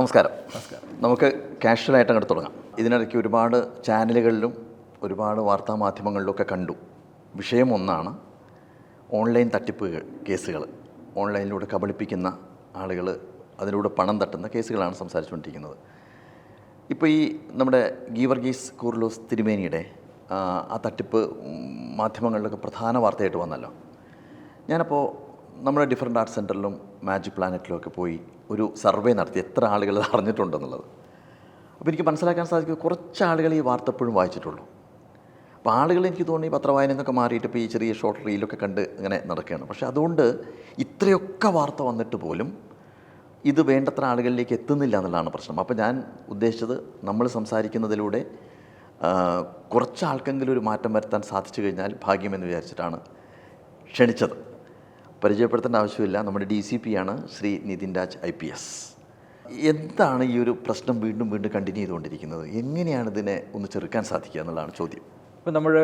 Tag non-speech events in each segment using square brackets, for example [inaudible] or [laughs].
നമസ്കാരം. നമസ്കാരം. നമുക്ക് കാഷ്വലായിട്ട് അങ്ങോട്ട് തുടങ്ങാം. ഇതിനിടയ്ക്ക് ഒരുപാട് ചാനലുകളിലും ഒരുപാട് വാർത്താ മാധ്യമങ്ങളിലൊക്കെ കണ്ടു. വിഷയം ഒന്നാണ് ഓൺലൈൻ തട്ടിപ്പ് കേസുകൾ. ഓൺലൈനിലൂടെ കബളിപ്പിക്കുന്ന ആളുകൾ അതിലൂടെ പണം തട്ടുന്ന കേസുകളാണ് സംസാരിച്ചുകൊണ്ടിരിക്കുന്നത്. ഇപ്പോൾ ഈ നമ്മുടെ ഗീവർഗീസ് കൂർലോസ് തിരുമേനിയുടെ ആ, തട്ടിപ്പ് മാധ്യമങ്ങളിലൊക്കെ പ്രധാന വാർത്തയായിട്ട് വന്നല്ലോ. ഞാനപ്പോൾ നമ്മുടെ ഡിഫറെന്റ് ആർട്ട് സെന്ററിലും മാജിക് പ്ലാനറ്റിലും ഒക്കെ പോയി ഒരു സർവേ നടത്തി എത്ര ആളുകൾ അത് അറിഞ്ഞിട്ടുണ്ടെന്നുള്ളത്. അപ്പോൾ എനിക്ക് മനസ്സിലാക്കാൻ സാധിക്കും കുറച്ച് ആളുകൾ ഈ വാർത്ത എപ്പോഴും വായിച്ചിട്ടുള്ളൂ. അപ്പോൾ ആളുകൾ എനിക്ക് തോന്നി പത്രവായന എന്നൊക്കെ മാറിയിട്ട് ഇപ്പോൾ ഈ ചെറിയ ഷോർട്ട് റീലൊക്കെ കണ്ട് ഇങ്ങനെ നടക്കുകയാണ്. പക്ഷേ അതുകൊണ്ട് ഇത്രയൊക്കെ വാർത്ത വന്നിട്ട് പോലും ഇത് വേണ്ടത്ര ആളുകളിലേക്ക് എത്തുന്നില്ല എന്നുള്ളതാണ് പ്രശ്നം. അപ്പോൾ ഞാൻ ഉദ്ദേശിച്ചത് നമ്മൾ സംസാരിക്കുന്നതിലൂടെ കുറച്ച് ആൾക്കെങ്കിലും ഒരു മാറ്റം വരുത്താൻ സാധിച്ചു കഴിഞ്ഞാൽ ഭാഗ്യമെന്ന് വിചാരിച്ചിട്ടാണ് ക്ഷണിച്ചത്. പരിചയപ്പെടുത്തേണ്ട ആവശ്യമില്ല. നമ്മുടെ ഡി സി പി ആണ് Shri Nithin Raj I P S എന്താണ് ഈ ഒരു പ്രശ്നം വീണ്ടും വീണ്ടും കണ്ടിന്യൂ ചെയ്തുകൊണ്ടിരിക്കുന്നത്? എങ്ങനെയാണ് ഇതിനെ ഒന്ന് ചെറുക്കാൻ സാധിക്കുക എന്നുള്ളതാണ് ചോദ്യം. ഇപ്പം നമ്മൾ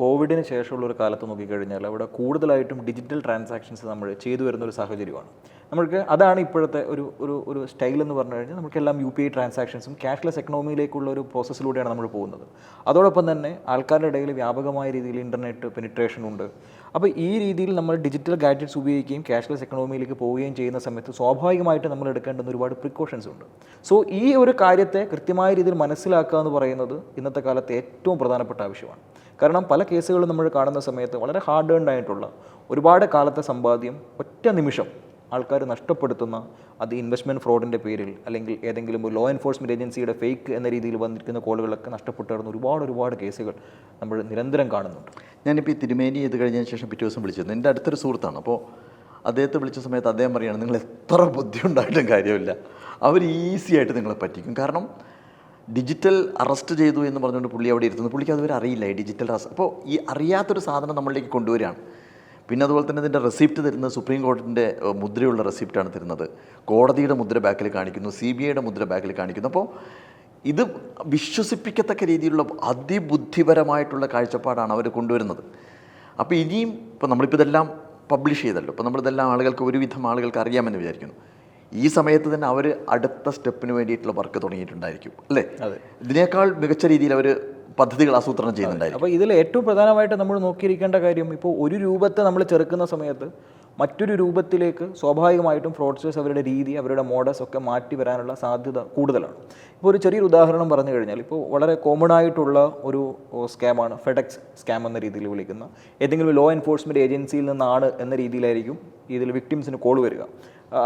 കോവിഡിന് ശേഷമുള്ള ഒരു കാലത്ത് നോക്കിക്കഴിഞ്ഞാൽ അവിടെ കൂടുതലായിട്ടും ഡിജിറ്റൽ ട്രാൻസാക്ഷൻസ് നമ്മൾ ചെയ്തു വരുന്ന ഒരു സാഹചര്യമാണ്. നമുക്ക് അതാണ് ഇപ്പോഴത്തെ ഒരു ഒരു ഒരു സ്റ്റൈൽ എന്ന് പറഞ്ഞു കഴിഞ്ഞാൽ നമുക്കെല്ലാം യു പി ഐ ട്രാൻസാക്ഷൻസും ക്യാഷ്ലെസ് എക്കണോമിയിലേക്കുള്ള ഒരു പ്രോസസ്സിലൂടെയാണ് നമ്മൾ പോകുന്നത്. അതോടൊപ്പം തന്നെ ആൾക്കാരുടെ ഇടയിൽ വ്യാപകമായ രീതിയിൽ ഇന്റർനെറ്റ് പെനിട്രേഷൻ ഉണ്ട്. അപ്പോൾ ഈ രീതിയിൽ നമ്മൾ ഡിജിറ്റൽ ഗാഡ്ജറ്റ്സ് ഉപയോഗിക്കുകയും ക്യാഷ്ലെസ് എക്കണോമിയിലേക്ക് പോവുകയും ചെയ്യുന്ന സമയത്ത് സ്വാഭാവികമായിട്ട് നമ്മൾ എടുക്കേണ്ടുന്ന ഒരുപാട് പ്രിക്കോഷൻസ് ഉണ്ട്. സോ ഈ ഒരു കാര്യത്തെ കൃത്യമായ രീതിയിൽ മനസ്സിലാക്കുക എന്ന് പറയുന്നത് ഇന്നത്തെ കാലത്തെ ഏറ്റവും പ്രധാനപ്പെട്ട ആവശ്യമാണ്. കാരണം പല കേസുകളും നമ്മൾ കാണുന്ന സമയത്ത് വളരെ ഹാർഡ് ഏൺഡ് ആയിട്ടുള്ള ഒരുപാട് കാലത്തെ സമ്പാദ്യം ഒറ്റ നിമിഷം ആൾക്കാർ നഷ്ടപ്പെടുത്തുന്ന അത് ഇൻവെസ്റ്റ്മെന്റ് ഫ്രോഡിന്റെ പേരിൽ അല്ലെങ്കിൽ ഏതെങ്കിലും ഒരു ലോ എൻഫോഴ്സ്മെന്റ് ഏജൻസിയുടെ ഫേക്ക് എന്ന രീതിയിൽ വന്നിരിക്കുന്ന കോളുകളൊക്കെ നഷ്ടപ്പെട്ടു കിടന്ന ഒരുപാട് ഒരുപാട് കേസുകൾ നമ്മൾ നിരന്തരം കാണുന്നുണ്ട്. ഞാനിപ്പോൾ ഈ തിരുമേനി ചെയ്ത് കഴിഞ്ഞതിന് ശേഷം പിറ്റേ ദിവസം വിളിച്ചത്. എന്റെ അടുത്തൊരു സുഹൃത്താണ്. അപ്പോൾ അദ്ദേഹത്തെ വിളിച്ച സമയത്ത് അദ്ദേഹം പറയുകയാണ് നിങ്ങൾ എത്ര ബുദ്ധി ഉണ്ടായിട്ടും കാര്യമില്ല. അവർ ഈസി ആയിട്ട് നിങ്ങളെ പറ്റിക്കും. കാരണം ഡിജിറ്റൽ അറസ്റ്റ് ചെയ്തു എന്ന് പറഞ്ഞുകൊണ്ട് പുള്ളി അവിടെ ഇരുത്തുന്നു പുള്ളിക്ക് അതുവരെ അറിയില്ല. ഈ ഡിജിറ്റൽ അറസ്റ്റ് അപ്പോൾ ഈ അറിയാത്തൊരു സാധനം നമ്മളിലേക്ക് കൊണ്ടുവരികയാണ്. പിന്നെ അതുപോലെ തന്നെ ഇതിന്റെ റെസിപ്റ്റ് തരുന്നത് സുപ്രീം കോടതിന്റെ മുദ്രയുള്ള റെസിപ്റ്റാണ് തരുന്നത്. കോടതിയുടെ മുദ്ര ബാക്കിൽ കാണിക്കുന്നു സി ബി ഐയുടെ മുദ്ര ബാക്കിൽ കാണിക്കുന്നു. അപ്പോൾ ഇത് വിശ്വസിപ്പിക്കത്തക്ക രീതിയിലുള്ള അതിബുദ്ധിപരമായിട്ടുള്ള കാഴ്ചപ്പാടാണ് അവർ കൊണ്ടുവരുന്നത്. അപ്പോൾ ഇനിയും ഇപ്പോൾ നമ്മളിപ്പോൾ ഇതെല്ലാം പബ്ലിഷ് ചെയ്തല്ലോ. ഇപ്പോൾ നമ്മളിതെല്ലാം ആളുകൾക്ക് ഒരുവിധം ആളുകൾക്ക് അറിയാമെന്ന് വിചാരിക്കുന്നു. ഈ സമയത്ത് തന്നെ അവർ അടുത്ത സ്റ്റെപ്പിന് വേണ്ടിയിട്ടുള്ള വർക്ക് തുടങ്ങിയിട്ടുണ്ടായിരിക്കും അല്ലേ? അതെ. ഇതിനേക്കാൾ മികച്ച രീതിയിൽ അവർ പദ്ധതികൾ ആസൂത്രണം ചെയ്യുന്നുണ്ടായിരുന്നു അപ്പോൾ ഇതിൽ ഏറ്റവും പ്രധാനമായിട്ട് നമ്മൾ നോക്കിയിരിക്കേണ്ട കാര്യം ഇപ്പോൾ ഒരു രൂപത്തെ നമ്മൾ ചെറുക്കുന്ന സമയത്ത് മറ്റൊരു രൂപത്തിലേക്ക് സ്വാഭാവികമായിട്ടും ഫ്രോഡ്സ്റ്റേഴ്സ് അവരുടെ രീതി അവരുടെ മോഡസ് ഒക്കെ മാറ്റി വരാനുള്ള സാധ്യത കൂടുതലാണ്. ഇപ്പോൾ ഒരു ചെറിയൊരു ഉദാഹരണം പറഞ്ഞു കഴിഞ്ഞാൽ ഇപ്പോൾ വളരെ കോമൺ ആയിട്ടുള്ള ഒരു സ്കാമാണ് ഫെഡക്സ് സ്കാം എന്ന രീതിയിൽ വിളിക്കുന്ന ഏതെങ്കിലും ലോ എൻഫോഴ്സ്മെന്റ് ഏജൻസിയിൽ നിന്നാണ് എന്ന രീതിയിലായിരിക്കും ഇതിൽ വിക്ടിംസിന് കോൾ വരിക.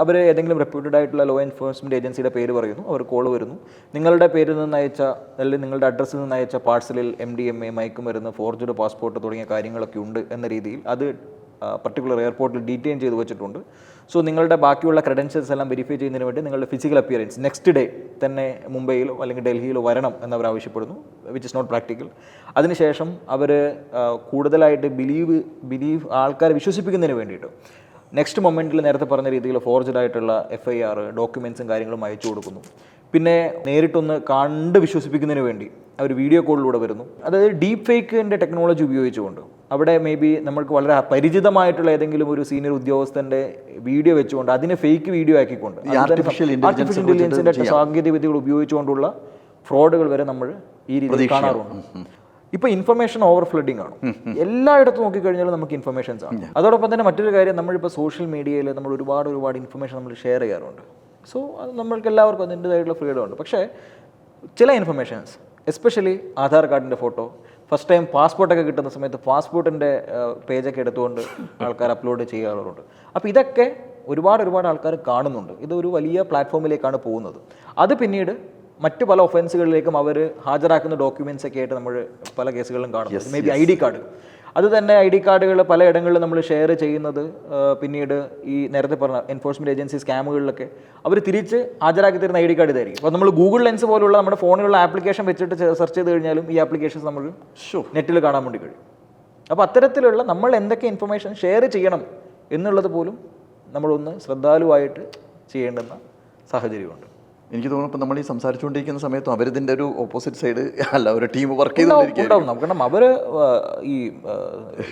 അവർ ഏതെങ്കിലും റെപ്യൂട്ടഡ് ആയിട്ടുള്ള ലോ എൻഫോഴ്സ്മെന്റ് ഏജൻസിയുടെ പേര് പറയുന്നു. അവർ കോൾ വരുന്നു. നിങ്ങളുടെ പേരിൽ നിന്ന് അയച്ച അല്ലെങ്കിൽ നിങ്ങളുടെ അഡ്രസ്സിൽ നിന്ന് അയച്ച പാഴ്സലിൽ എം ഡി എം എ മയക്കുമരുന്ന് ഫോർജഡ് പാസ്പോർട്ട് തുടങ്ങിയ കാര്യങ്ങളൊക്കെ ഉണ്ട് എന്ന രീതിയിൽ അത് പർട്ടിക്കുലർ എയർപോർട്ടിൽ ഡീറ്റെയിൻ ചെയ്ത് വെച്ചിട്ടുണ്ട്. സോ നിങ്ങളുടെ ബാക്കിയുള്ള ക്രെഡൻഷ്യൽസ് എല്ലാം വെരിഫൈ ചെയ്യുന്നതിന് വേണ്ടി നിങ്ങളുടെ ഫിസിക്കൽ അപ്പിയറൻസ് നെക്സ്റ്റ് ഡേ തന്നെ മുംബൈയിലോ അല്ലെങ്കിൽ ഡൽഹിയിലോ വരണം എന്നവർ ആവശ്യപ്പെടുന്നു വിച്ച് ഇസ് നോട്ട് പ്രാക്ടിക്കൽ അതിനുശേഷം അവർ കൂടുതലായിട്ട് ബിലീവ് ബിലീവ് ആൾക്കാരെ വിശ്വസിപ്പിക്കുന്നതിന് വേണ്ടിയിട്ട് നെക്സ്റ്റ് മൊമെന്റിൽ നേരത്തെ പറഞ്ഞ രീതിയിൽ ഫോർജഡ് ആയിട്ടുള്ള എഫ് ഐ ആർ ഡോക്യുമെൻസും കാര്യങ്ങളും അയച്ചു കൊടുക്കുന്നു. പിന്നെ നേരിട്ടൊന്ന് കണ്ട് വിശ്വസിപ്പിക്കുന്നതിന് വേണ്ടി അവർ വീഡിയോ കോളിലൂടെ വരുന്നു. അതായത് ഡീപ് ഫേക്കിന്റെ ടെക്നോളജി ഉപയോഗിച്ചുകൊണ്ട് അവിടെ മേ ബി നമ്മൾക്ക് വളരെ പരിചിതമായിട്ടുള്ള ഏതെങ്കിലും ഒരു സീനിയർ ഉദ്യോഗസ്ഥന്റെ വീഡിയോ വെച്ചുകൊണ്ട് അതിനെ ഫേക്ക് വീഡിയോ ആക്കിക്കൊണ്ട് ആർട്ടിഫിഷ്യൽ ഇന്റലിജൻസിന്റെ സാങ്കേതിക വിദ്യകൾ ഉപയോഗിച്ചുകൊണ്ടുള്ള ഫ്രോഡുകൾ വരെ നമ്മൾ ഈ രീതിയിൽ കാണാറുണ്ട്. ഇപ്പൊ ഇൻഫർമേഷൻ ഓവർ ഫ്ലഡിങ് ആണ്. എല്ലായിടത്തും നോക്കിക്കഴിഞ്ഞാലും നമുക്ക് ഇൻഫർമേഷൻസ് ആണ്. അതോടൊപ്പം തന്നെ മറ്റൊരു കാര്യം നമ്മളിപ്പോൾ സോഷ്യൽ മീഡിയയിൽ നമ്മൾ ഒരുപാട് ഒരുപാട് ഇൻഫർമേഷൻ നമ്മൾ ഷെയർ ചെയ്യാറുണ്ട്. സോ അത് നമ്മൾക്ക് എല്ലാവർക്കും അതിന്റെതായിട്ടുള്ള ഫ്രീഡം ഉണ്ട്. പക്ഷേ ചില ഇൻഫർമേഷൻസ് എസ്പെഷ്യലി ആധാർ കാർഡിന്റെ ഫോട്ടോ ഫസ്റ്റ് ടൈം പാസ്പോർട്ടൊക്കെ കിട്ടുന്ന സമയത്ത് പാസ്പോർട്ടിന്റെ പേജൊക്കെ എടുത്തുകൊണ്ട് ആൾക്കാർ അപ്ലോഡ് ചെയ്യാറുണ്ട്. അപ്പോൾ ഇതൊക്കെ ഒരുപാട് ഒരുപാട് ആൾക്കാർ കാണുന്നുണ്ട്. ഇതൊരു വലിയ പ്ലാറ്റ്ഫോമിലേക്കാണ് പോകുന്നത്. അത് പിന്നീട് മറ്റു പല ഒഫൻസുകളിലേക്കും അവർ ഹാജരാക്കുന്ന ഡോക്യുമെന്റ്സ് ഒക്കെ ആയിട്ട് നമ്മൾ പല കേസുകളിലും കാണുന്നു maybe I D card. അത് തന്നെ ഐ ഡി കാർഡുകൾ പലയിടങ്ങളിലും നമ്മൾ ഷെയർ ചെയ്യുന്നത് പിന്നീട് ഈ നേരത്തെ പറഞ്ഞ എൻഫോഴ്സ്മെന്റ് ഏജൻസി സ്കാമുകളിലൊക്കെ അവർ തിരിച്ച് ഹാജരാക്കി തരുന്ന ഐ ഡി കാർഡ് ഇതായിരിക്കും. അപ്പോൾ നമ്മൾ ഗൂഗിൾ ലെൻസ് പോലുള്ള നമ്മുടെ ഫോണിലുള്ള ആപ്ലിക്കേഷൻ വെച്ചിട്ട് സെർച്ച് ചെയ്ത് കഴിഞ്ഞാലും ഈ ആപ്ലിക്കേഷൻസ് ഷോ നെറ്റിൽ കാണാൻ വേണ്ടി കഴിയും. അപ്പോൾ അത്തരത്തിലുള്ള നമ്മൾ എന്തൊക്കെ ഇൻഫർമേഷൻ ഷെയർ ചെയ്യണം എന്നുള്ളത് പോലും നമ്മളൊന്ന് ശ്രദ്ധാലുവായിട്ട് ചെയ്യേണ്ടുന്ന സാഹചര്യമുണ്ട്. എനിക്ക് തോന്നുന്നു ഇപ്പം നമ്മൾ ഈ സംസാരിച്ചുകൊണ്ടിരിക്കുന്ന സമയത്തും അവരിതിന്റെ ഒരു ഓപ്പോസിറ്റ് സൈഡ് അല്ല ഒരു ടീം വർക്ക് ചെയ്തുകൊണ്ടിരിക്കും കാരണം അവർ ഈ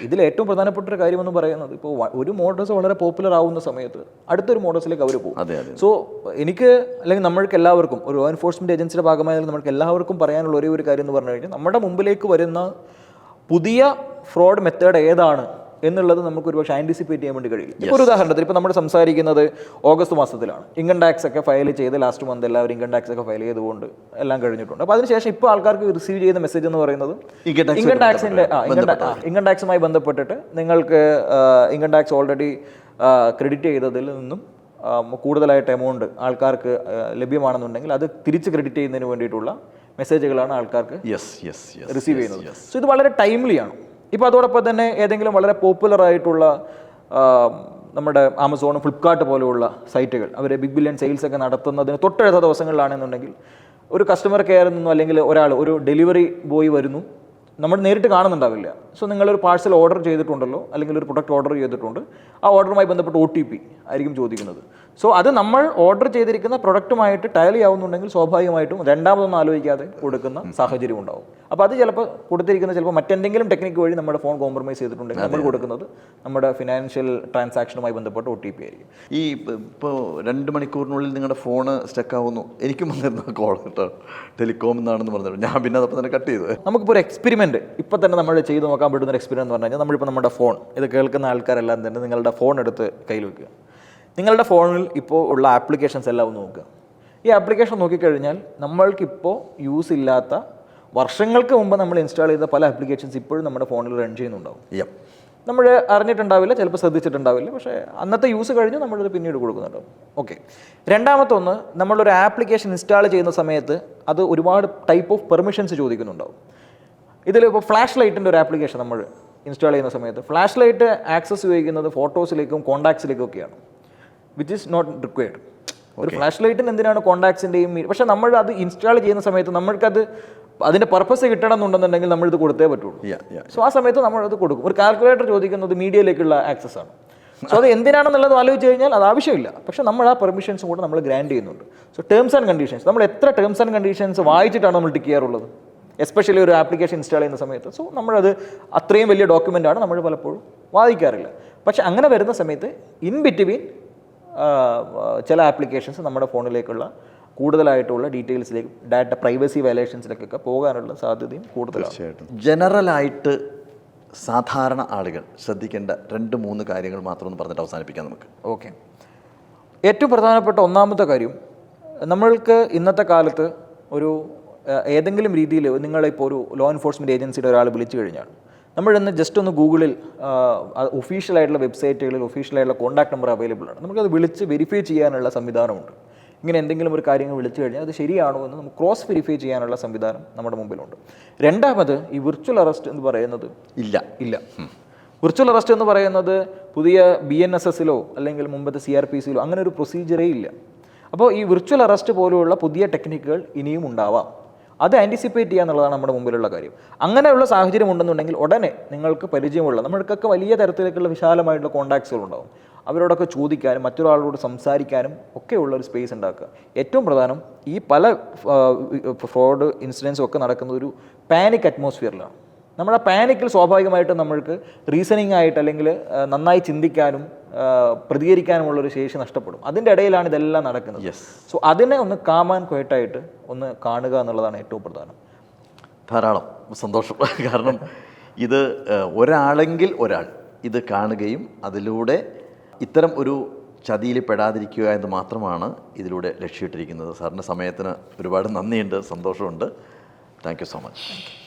ഇതിൽ ഏറ്റവും പ്രധാനപ്പെട്ട ഒരു കാര്യമെന്ന് പറയുന്നത് ഇപ്പോൾ ഒരു മോഡൽസ് വളരെ പോപ്പുലർ ആവുന്ന സമയത്ത് അടുത്തൊരു മോഡൽസിലേക്ക് അവർ പോകും. അതെ അതെ. സോ എനിക്ക് അല്ലെങ്കിൽ നമ്മൾക്ക് എല്ലാവർക്കും ഒരു ലോ എൻഫോഴ്സ്മെന്റ് ഏജൻസിയുടെ ഭാഗമായി നമ്മൾക്ക് എല്ലാവർക്കും പറയാനുള്ള ഒരേ ഒരു കാര്യം എന്ന് പറഞ്ഞു കഴിഞ്ഞാൽ നമ്മുടെ മുമ്പിലേക്ക് വരുന്ന പുതിയ ഫ്രോഡ് മെത്തേഡ് ഏതാണ് എന്നുള്ളത് നമുക്ക് ഒരുപക്ഷെ ആന്റിസിപ്പേറ്റ് ചെയ്യാൻ വേണ്ടി കഴിയില്ല. ഇപ്പോൾ ഒരു ഉദാഹരണത്തിന് ഇപ്പോൾ നമ്മൾ സംസാരിക്കുന്നത് ഓഗസ്റ്റ് മാസത്തിലാണ്. ഇൻകം ടാക്സ് ഒക്കെ ഫയൽ ചെയ്ത് ലാസ്റ്റ് മന്ത് എല്ലാവരും ഇൻകം ടാക്സ് ഒക്കെ ഫയൽ ചെയ്തുകൊണ്ട് എല്ലാം കഴിഞ്ഞിട്ടുണ്ട്. അപ്പോൾ അതിനുശേഷം ഇപ്പോൾ ആൾക്കാർക്ക് റിസീവ് ചെയ്യുന്ന മെസ്സേജ് എന്ന് പറയുന്നത് ഇൻകം ടാക്സിന്റെ ഇൻകം ടാക്സുമായി ബന്ധപ്പെട്ടിട്ട് നിങ്ങൾക്ക് ഇൻകം ടാക്സ് ഓൾറെഡി ക്രെഡിറ്റ് ചെയ്തതിൽ നിന്നും കൂടുതലായിട്ട് എമൗണ്ട് ആൾക്കാർക്ക് ലഭ്യമാണെന്നുണ്ടെങ്കിൽ അത് തിരിച്ച് ക്രെഡിറ്റ് ചെയ്യുന്നതിന് വേണ്ടിയിട്ടുള്ള മെസ്സേജുകളാണ് ആൾക്കാർക്ക് റിസീവ് ചെയ്യുന്നത്. സോ ഇത് വളരെ ടൈംലിയാണ് ഇപ്പോൾ അതോടൊപ്പം തന്നെ ഏതെങ്കിലും വളരെ പോപ്പുലർ ആയിട്ടുള്ള നമ്മുടെ ആമസോൺ ഫ്ലിപ്കാർട്ട് പോലെയുള്ള സൈറ്റുകൾ അവർ ബിഗ് ബില്യൺ സെയിൽസ് ഒക്കെ നടത്തുന്നതിന് തൊട്ടടുത്ത ദിവസങ്ങളിലാണെന്നുണ്ടെങ്കിൽ ഒരു കസ്റ്റമർ കെയറിൽ നിന്നും അല്ലെങ്കിൽ ഒരാൾ ഒരു ഡെലിവറി ബോയ് വരുന്നു നമ്മൾ നേരിട്ട് കാണുന്നുണ്ടാവില്ല. സോ നിങ്ങളൊരു പാഴ്സൽ ഓർഡർ ചെയ്തിട്ടുണ്ടല്ലോ അല്ലെങ്കിൽ ഒരു പ്രൊഡക്റ്റ് ഓർഡർ ചെയ്തിട്ടുണ്ട് ആ ഓർഡറുമായി ബന്ധപ്പെട്ട് ഒ ആയിരിക്കും ചോദിക്കുന്നത്. സോ അത് നമ്മൾ ഓർഡർ ചെയ്തിരിക്കുന്ന പ്രൊഡക്റ്റുമായിട്ട് ടൈലി ആവുന്നുണ്ടെങ്കിൽ സ്വാഭാവികമായിട്ടും രണ്ടാമതൊന്നും ആലോചിക്കാതെ കൊടുക്കുന്ന സാഹചര്യം ഉണ്ടാവും. അപ്പോൾ അത് ചിലപ്പോൾ കൊടുത്തിരിക്കുന്ന ചിലപ്പോൾ മറ്റെന്തെങ്കിലും ടെക്നിക്ക് വഴി നമ്മുടെ ഫോൺ കോംപ്രമൈസ് ചെയ്തിട്ടുണ്ടെങ്കിൽ നമ്മൾ കൊടുക്കുന്നത് നമ്മുടെ ഫിനാൻഷ്യൽ ട്രാൻസാക്ഷനുമായി ബന്ധപ്പെട്ട് ഒ ടി പി ആയിരിക്കും. ഈ ഇപ്പോൾ രണ്ട് മണിക്കൂറിനുള്ളിൽ നിങ്ങളുടെ ഫോണ് സ്റ്റക്ക് ആവുന്നു. എനിക്കും വന്നിരുന്ന കോൾ കേട്ടോ. ടെലികോം എന്നാണെന്ന് പറഞ്ഞിട്ട്. ഞാൻ പിന്നെ അതപ്പോൾ തന്നെ കട്ട് ചെയ്തു നമുക്കിപ്പോൾ ഒരു എക്സ്പെരിമെന്റ് ഇപ്പം തന്നെ നമ്മൾ ചെയ്ത് നോക്കാൻ പറ്റുന്ന ഒരു എക്സ്പെരിമെന്റ് എന്ന് പറഞ്ഞു കഴിഞ്ഞാൽ നമ്മളിപ്പോൾ നമ്മുടെ ഫോൺ ഇത് കേൾക്കുന്ന ആൾക്കാരെല്ലാം തന്നെ നിങ്ങളുടെ ഫോൺ എടുത്ത് കയ്യിൽ വെക്കുക. നിങ്ങളുടെ ഫോണിൽ ഇപ്പോൾ ഉള്ള ആപ്ലിക്കേഷൻസ് എല്ലാം ഒന്ന് നോക്കുക. ഈ ആപ്ലിക്കേഷൻ നോക്കിക്കഴിഞ്ഞാൽ നമ്മൾക്കിപ്പോൾ യൂസ് ഇല്ലാത്ത വർഷങ്ങൾക്ക് മുമ്പ് നമ്മൾ ഇൻസ്റ്റാൾ ചെയ്ത പല ആപ്ലിക്കേഷൻസ് ഇപ്പോഴും നമ്മുടെ ഫോണിൽ റൺ ചെയ്യുന്നുണ്ടാവും. നമ്മൾ അറിഞ്ഞിട്ടുണ്ടാവില്ല ചിലപ്പോൾ ശ്രദ്ധിച്ചിട്ടുണ്ടാവില്ല പക്ഷേ അന്നത്തെ യൂസ് കഴിഞ്ഞ് നമ്മളത് പിന്നീട് കൊടുക്കുന്നുണ്ടാവും. ഓക്കെ രണ്ടാമത്തൊന്ന് നമ്മളൊരു ആപ്ലിക്കേഷൻ ഇൻസ്റ്റാൾ ചെയ്യുന്ന സമയത്ത് അത് ഒരുപാട് ടൈപ്പ് ഓഫ് പെർമിഷൻസ് ചോദിക്കുന്നുണ്ടാവും. ഇതിൽ ഇപ്പോൾ ഫ്ലാഷ് ലൈറ്റിന്റെ ഒരു ആപ്ലിക്കേഷൻ നമ്മൾ ഇൻസ്റ്റാൾ ചെയ്യുന്ന സമയത്ത് ഫ്ലാഷ് ലൈറ്റ് ആക്സസ് ഉപയോഗിക്കുന്നത് ഫോട്ടോസിലേക്കും കോൺടാക്ട്സിലേക്കും ഒക്കെയാണ്. വിച്ച് ഈസ് നോട്ട് റിക്വയർഡ് ഒരു ഫ്ലാഷ് ലൈറ്റിന് എന്തിനാണ് കോൺടാക്ട്സിന്റെയും പക്ഷേ നമ്മൾ അത് ഇൻസ്റ്റാൾ ചെയ്യുന്ന സമയത്ത് നമ്മൾക്കത് അതിന്റെ പർപ്പസ് കിട്ടണം എന്നുണ്ടെന്നുണ്ടെങ്കിൽ നമ്മളിത് കൊടുത്തേ പറ്റുള്ളൂ. സോ ആ സമയത്ത് നമ്മൾ അത് കൊടുക്കും. ഒരു കാൽക്കുലേറ്റർ ചോദിക്കുന്നത് മീഡിയയിലേക്കുള്ള ആക്സസ് ആണ്. സോ അത് എന്തിനാണെന്നുള്ളത് ആലോചിച്ച് കഴിഞ്ഞാൽ അത് ആവശ്യമില്ല. പക്ഷെ നമ്മൾ ആ പെർമിഷൻസ് കൂടെ നമ്മൾ ഗ്രാൻഡ് ചെയ്യുന്നുണ്ട്. സോ ടേംസ് ആൻഡ് കണ്ടീഷൻസ് നമ്മൾ എത്ര ടേംസ് ആൻഡ് കണ്ടീഷൻസ് വായിച്ചിട്ടാണ് നമ്മൾ ടിക്ക് ചെയ്യാറുള്ളത്? എസ്പെഷ്യലി ഒരു ആപ്ലിക്കേഷൻ ഇൻസ്റ്റാൾ ചെയ്യുന്ന സമയത്ത്. സോ നമ്മളത് അത്രയും വലിയ ഡോക്യുമെന്റ് ആണ് നമ്മൾ പലപ്പോഴും വായിക്കാറില്ല. പക്ഷെ അങ്ങനെ വരുന്ന സമയത്ത് ഇൻ ബിറ്റ്വീൻ ചില ആപ്ലിക്കേഷൻസ് നമ്മുടെ ഫോണിലേക്കുള്ള കൂടുതലായിട്ടുള്ള ഡീറ്റെയിൽസിലേക്ക് ഡാറ്റ പ്രൈവസി വയലേഷൻസിലേക്കൊക്കെ പോകാനുള്ള സാധ്യതയും കൂടുതലാണ്. തീർച്ചയായിട്ടും. ജനറലായിട്ട് സാധാരണ ആളുകൾ ശ്രദ്ധിക്കേണ്ട രണ്ട് മൂന്ന് കാര്യങ്ങൾ മാത്രം ഒന്ന് പറഞ്ഞിട്ട് അവസാനിപ്പിക്കാം നമുക്ക്. ഓക്കെ. ഏറ്റവും പ്രധാനപ്പെട്ട ഒന്നാമത്തെ കാര്യം നമ്മൾക്ക് ഇന്നത്തെ കാലത്ത് ഒരു ഏതെങ്കിലും രീതിയിൽ നിങ്ങളിപ്പോൾ ഒരു ലോ എൻഫോഴ്സ്മെന്റ് ഏജൻസിയുടെ ഒരാൾ വിളിച്ചു കഴിഞ്ഞാൽ നമ്മൾ ഇന്ന് ജസ്റ്റ് ഒന്ന് ഗൂഗിളിൽ ഒഫീഷ്യലായിട്ടുള്ള വെബ്സൈറ്റുകളിൽ ഒഫീഷ്യലായിട്ടുള്ള കോൺടാക്ട് നമ്പർ അവൈലബിൾ ആണ്. നമുക്കത് വിളിച്ച് വെരിഫൈ ചെയ്യാനുള്ള സംവിധാനമുണ്ട്. ഇങ്ങനെ എന്തെങ്കിലും ഒരു കാര്യങ്ങൾ വിളിച്ചു കഴിഞ്ഞാൽ അത് ശരിയാണോ എന്ന് നമുക്ക് ക്രോസ് വെരിഫൈ ചെയ്യാനുള്ള സംവിധാനം നമ്മുടെ മുമ്പിലുണ്ട്. രണ്ടാമത് ഈ വിർച്വൽ അറസ്റ്റ് എന്ന് പറയുന്നത് ഇല്ല ഇല്ല. വിർച്വൽ അറസ്റ്റ് എന്ന് പറയുന്നത് പുതിയ ബി എൻ എസ് എസിലോ അല്ലെങ്കിൽ മുമ്പത്തെ സി ആർ പി സിയിലോ അങ്ങനെ ഒരു പ്രൊസീജിയറേ ഇല്ല. അപ്പോൾ ഈ വിർച്വൽ അറസ്റ്റ് പോലെയുള്ള പുതിയ ടെക്നിക്കുകൾ ഇനിയും ഉണ്ടാവാം. അത് ആന്റിസിപ്പേറ്റ് ചെയ്യുക എന്നുള്ളതാണ് നമ്മുടെ മുമ്പിലുള്ള കാര്യം. അങ്ങനെയുള്ള സാഹചര്യം ഉണ്ടെന്നുണ്ടെങ്കിൽ ഉടനെ നിങ്ങൾക്ക് പരിചയമുള്ള നമ്മൾക്കൊക്കെ വലിയ തരത്തിലേക്കുള്ള വിശാലമായിട്ടുള്ള കോൺടാക്ട്സുകൾ ഉണ്ടാകും അവരോടൊക്കെ ചോദിക്കാനും മറ്റൊരാളോട് സംസാരിക്കാനും ഒക്കെയുള്ള ഒരു സ്പേസ് ഉണ്ടാക്കുക. ഏറ്റവും പ്രധാനം ഈ പല ഫ്രോഡ് ഇൻസിഡൻസും ഒക്കെ നടക്കുന്ന ഒരു പാനിക് അറ്റ്മോസ്ഫിയറിലാണ് നമ്മുടെ പാനിക്കിൽ സ്വാഭാവികമായിട്ടും നമ്മൾക്ക് റീസണിങ് ആയിട്ട് അല്ലെങ്കിൽ നന്നായി ചിന്തിക്കാനും പ്രതികരിക്കാനുമുള്ള ഒരു ശേഷി നഷ്ടപ്പെടും. അതിന്റെ ഇടയിലാണ് ഇതെല്ലാം നടക്കുന്നത്. സോ അതിനെ ഒന്ന് കാമാൻ ക്വയറ്റായിട്ട് ഒന്ന് കാണുക എന്നുള്ളതാണ് ഏറ്റവും പ്രധാനം. ധാരാളം സന്തോഷം. [laughs] കാരണം ഇത് ഒരാളെങ്കിൽ ഒരാൾ ഇത് കാണുകയും അതിലൂടെ ഇത്തരം ഒരു ചതിയിൽ പെടാതിരിക്കുക എന്ന് മാത്രമാണ് ഇതിലൂടെ ലക്ഷ്യമിട്ടിരിക്കുന്നത്. സാറിന്റെ സമയത്തിന് ഒരുപാട് നന്ദിയുണ്ട് സന്തോഷമുണ്ട്. Thank you so much